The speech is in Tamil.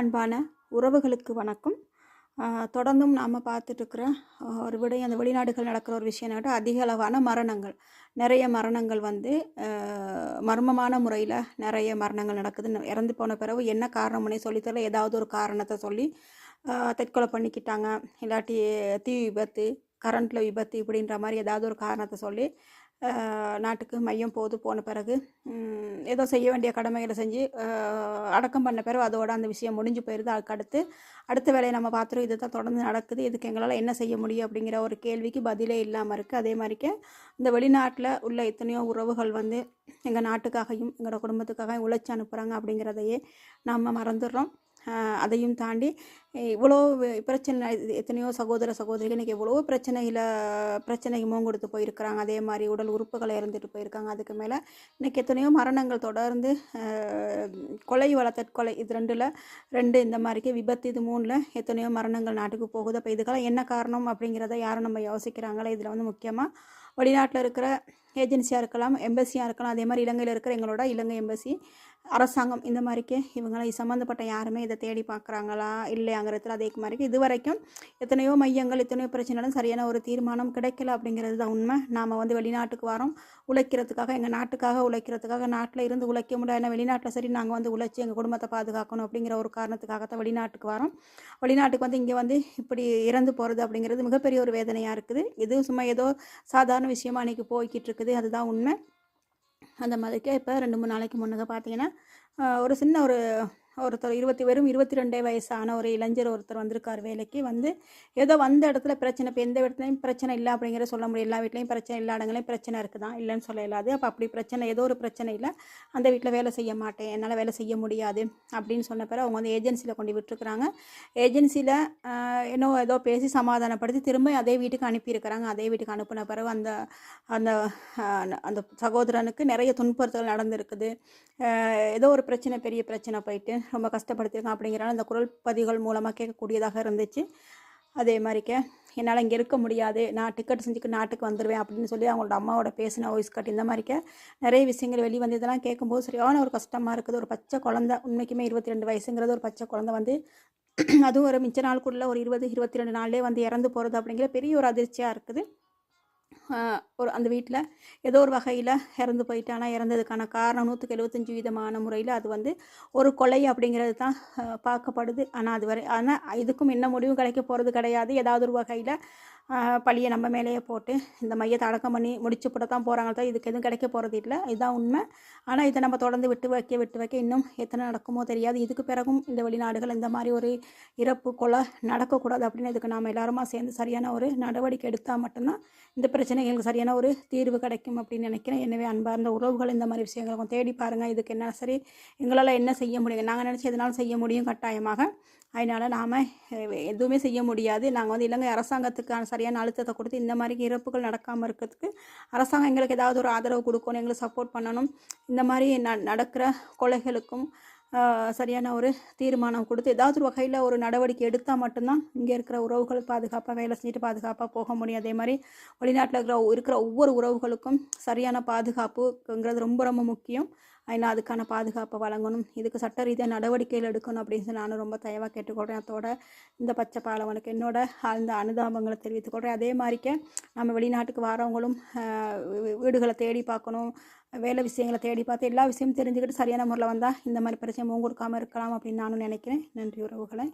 அன்பான உறவுகளுக்கு வணக்கம். தொடர்ந்தும் நாம் பார்த்துட்ருக்குற ஒரு விடை அந்த வெளிநாடுகள் நடக்கிற ஒரு விஷயம் என்னட்டு அதிக அளவான மரணங்கள். நிறைய மரணங்கள் வந்து மர்மமான முறையில் நிறைய மரணங்கள் நடக்குது. இறந்து போன பிறகு என்ன காரணம்னே சொல்லித்தரல ஏதாவது ஒரு காரணத்தை சொல்லி தற்கொலை பண்ணிக்கிட்டாங்க. இல்லாட்டி தீ விபத்து கரண்ட்டில் விபத்து இப்படின்ற மாதிரி ஏதாவது ஒரு காரணத்தை சொல்லி நாட்டுக்கு மையம் போது போன பிறகு ஏதோ செய்ய வேண்டிய கடமைகளை செஞ்சு அடக்கம் பண்ண பிறகு அதோட அந்த விஷயம் முடிஞ்சு போயிடுது அதுக்கு அடுத்து அடுத்த வேலையை நம்ம பார்த்துருவோம் இது தான் தொடர்ந்து நடக்குது. இதுக்கு எங்களால் என்ன செய்ய முடியும் அப்படிங்கிற ஒரு கேள்விக்கு பதிலே இல்லாமல் இருக்குது அதே மாதிரிக்க இந்த வெளிநாட்டில் உள்ள எத்தனையோ உறவுகள் வந்து எங்கள் நாட்டுக்காகவும் எங்களோட குடும்பத்துக்காகவும் உழைச்சி அனுப்புகிறாங்க அப்படிங்கிறதையே நம்ம மறந்துடுறோம். அதையும் தாண்டி இவ்வளோ பிரச்சனை இது எத்தனையோ சகோதர சகோதரிகள் இன்றைக்கி எவ்வளோ பிரச்சனையில் பிரச்சனைக்கு மோங்க கொடுத்து போயிருக்கிறாங்க. அதே மாதிரி உடல் உறுப்புகளை இறந்துட்டு போயிருக்காங்க. அதுக்கு மேலே இன்றைக்கி எத்தனையோ மரணங்கள் தொடர்ந்து கொலை வள தற்கொலை இது ரெண்டில் ரெண்டு இந்த மாதிரிக்கு விபத்து இது மூணில் எத்தனையோ மரணங்கள் நாட்டுக்கு போகுது. அப்போ இதுக்கெல்லாம் என்ன காரணம் அப்படிங்கிறத யாரும் நம்ம யோசிக்கிறாங்களே. இதில் வந்து முக்கியமாக வெளிநாட்டில் இருக்கிற ஏஜென்சியாக இருக்கலாம் எம்பசியாக இருக்கலாம் அதே மாதிரி இலங்கையில் இருக்கிற எங்களோட இலங்கை எம்பசி அரசாங்கம் இந்த மாதிரிக்கு இவங்களாம் சம்மந்தப்பட்ட யாருமே இதை தேடி பார்க்குறாங்களா இல்லையா அதே மாதிரிக்கு இது வரைக்கும் எத்தனையோ மையங்கள் எத்தனையோ பிரச்சனைகளும் சரியான ஒரு தீர்மானம் கிடைக்கல அப்படிங்கிறது தான் உண்மை. நாம் வந்து வெளிநாட்டுக்கு வரோம். உழைக்கிறதுக்காக எங்கள் நாட்டுக்காக உழைக்கிறதுக்காக நாட்டில் இருந்து உழைக்க முடியாது வெளிநாட்டில் சரி நாங்கள் வந்து உழைச்சி எங்கள் குடும்பத்தை பாதுகாக்கணும் அப்படிங்கிற ஒரு காரணத்துக்காக தான் வெளிநாட்டுக்கு வரோம். வெளிநாட்டுக்கு வந்து இங்கே வந்து இப்படி இறந்து போகிறது அப்படிங்கிறது மிகப்பெரிய ஒரு வேதனையாக இருக்குது. இது சும்மா ஏதோ சாதாரண விஷயமா அன்றைக்கி போய்கிட்டு இருக்குது. அதுதான் உண்மை. அந்த மாதிரிக்கே இப்போ ரெண்டு மூணு நாளைக்கு முன்னதாக பார்த்தீங்கன்னா ஒரு சின்ன ஒரு ஒருத்தர் இருபத்தி வெறும் இருபத்தி ரெண்டே வயசான ஒரு இளைஞர் ஒருத்தர் வந்திருக்கார் வேலைக்கு. வந்து ஏதோ வந்த இடத்துல பிரச்சனை இப்போ எந்த இடத்துலையும் பிரச்சனை இல்லை அப்படிங்கிற சொல்ல முடியும் எல்லா வீட்லேயும் பிரச்சனை எல்லா இடங்களையும் பிரச்சனை இருக்குதான் இல்லைன்னு சொல்ல இயலாது. அப்போ அப்படி பிரச்சனை ஏதோ ஒரு பிரச்சனை இல்லை அந்த வீட்டில் வேலை செய்ய மாட்டேன் என்னால் வேலை செய்ய முடியாது அப்படின்னு சொன்ன பிறகு அவங்க வந்து ஏஜென்சியில் கொண்டு விட்டுருக்குறாங்க. ஏஜென்சியில் என்னோ ஏதோ பேசி சமாதானப்படுத்தி திரும்ப அதே வீட்டுக்கு அனுப்பியிருக்கிறாங்க. அதே வீட்டுக்கு அனுப்பின பிறகு அந்த அந்த அந்த சகோதரனுக்கு நிறைய துன்புறுத்தல் நடந்திருக்குது. ஏதோ ஒரு பிரச்சனை பெரிய பிரச்சனை போயிட்டு ரொம்ப கஷ்டப்படுத்தியிருக்கான் அப்படிங்கிறனால அந்த குரல் பதிவுகள் மூலமாக கேட்கக்கூடியதாக இருந்துச்சு. அதே மாதிரிக்க என்னால் இங்கே இருக்க முடியாது. நான் டிக்கெட் செஞ்சுக்கு நாட்டுக்கு வந்துடுவேன் அப்படின்னு சொல்லி அவங்களோட அம்மாவோட பேசின வாய்ஸ் கட் இந்த மாதிரிக்க நிறைய விஷயங்கள் வெளியே வந்து இதெல்லாம் கேட்கும்போது சரியான ஒரு கஷ்டமாக இருக்குது. ஒரு பச்சை குழந்தை உண்மைக்குமே இருபத்தி ரெண்டு வயசுங்கிறது ஒரு பச்சை குழந்தை வந்து அதுவும் ஒரு மிச்ச நாளுக்குள்ள ஒரு இருபது இருபத்தி ரெண்டு நாள்லேயே வந்து இறந்து போகிறது அப்படிங்கிற பெரிய ஒரு அதிர்ச்சியாக இருக்குது. ஒரு அந்த வீட்டில் ஏதோ ஒரு வகையில் இறந்து போயிட்டானா இறந்ததுக்கான காரணம் நூற்றுக்கு எழுபத்தஞ்சி விதமான முறையில் அது வந்து ஒரு கொலை அப்படிங்கிறது தான் பார்க்கப்படுது. ஆனால் அது வரை ஆனால் இதுக்கும் என்ன முடிவும் கிடைக்க போகிறது கிடையாது. ஏதாவது ஒரு வகையில் பழியை நம்ம மேலேயே போட்டு இந்த மையத்தை அடக்கம் பண்ணி முடிச்சு போட தான் போகிறாங்க தான் இதுக்கு எதுவும் கிடைக்க போகிறது இல்லை. இதுதான் உண்மை. ஆனால் இதை நம்ம தொடர்ந்து விட்டு வைக்க விட்டு வைக்க இன்னும் எத்தனை நடக்குமோ தெரியாது. இதுக்கு பிறகும் இந்த வெளிநாடுகள் இந்த மாதிரி ஒரு இறப்பு கொலை நடக்கக்கூடாது அப்படின்னு இதுக்கு நாம் எல்லாருமா சேர்ந்து சரியான ஒரு நடவடிக்கை எடுத்தால் மட்டும்தான் இந்த பிரச்சனைகளுக்கு சரியான ஒரு தீர்வு கிடைக்கும் அப்படின்னு நினைக்கிறேன். எனவே அன்பார்ந்த உறவுகள் இந்த மாதிரி விஷயங்களை தேடி பாருங்கள் இதுக்கு என்ன சரி? எங்களால் என்ன செய்ய முடியும்? நாங்கள் நினச்சி எதனாலும் செய்ய முடியும் கட்டாயமாக. அதனால் நாம் எதுவுமே செய்ய முடியாது. நாங்கள் வந்து இலங்கை அரசாங்கத்துக்கான சரியான அழுத்தத்தை கொடுத்து இந்த மாதிரி இறப்புகள் நடக்காமல் இருக்கிறதுக்கு அரசாங்கம் எங்களுக்கு ஏதாவது ஒரு ஆதரவு கொடுக்கணும் எங்களுக்கு சப்போர்ட் பண்ணணும். இந்த மாதிரி ந நடக்கிற கொலைகளுக்கும் சரியான ஒரு தீர்மானம் கொடுத்து ஏதாவது ஒரு வகையில் ஒரு நடவடிக்கை எடுத்தால் மட்டும்தான் இங்கே இருக்கிற உறவுகள் பாதுகாப்பாக வேலை செஞ்சுட்டு பாதுகாப்பாக போக முடியும். அதே மாதிரி வெளிநாட்டில் இருக்கிற இருக்கிற ஒவ்வொரு உறவுகளுக்கும் சரியான பாதுகாப்புங்கிறது ரொம்ப ரொம்ப முக்கியம். அதனால் அதுக்கான பாதுகாப்பை வழங்கணும். இதுக்கு சட்ட ரீதியாக நடவடிக்கைகள் எடுக்கணும் அப்படின்னு சொல்லி நானும் ரொம்ப தயவாக கேட்டுக்கொள்கிறேன் அதோட இந்த பச்சை பாலவனுக்கு என்னோட ஆழ்ந்த அனுதாபங்களை தெரிவித்துக்கொள்கிறேன் அதே மாதிரிக்க நம்ம வெளிநாட்டுக்கு வரவங்களும் வீடுகளை தேடி பார்க்கணும் வேலை விஷயங்களை தேடி பார்த்து எல்லா விஷயமும் தெரிஞ்சுக்கிட்டு சரியான முறையில் வந்தால் இந்த மாதிரி பிரச்சனை மூங்க கொடுக்காம இருக்கலாம் அப்படின்னு நானும் நினைக்கிறேன். நன்றி உறவுகளை.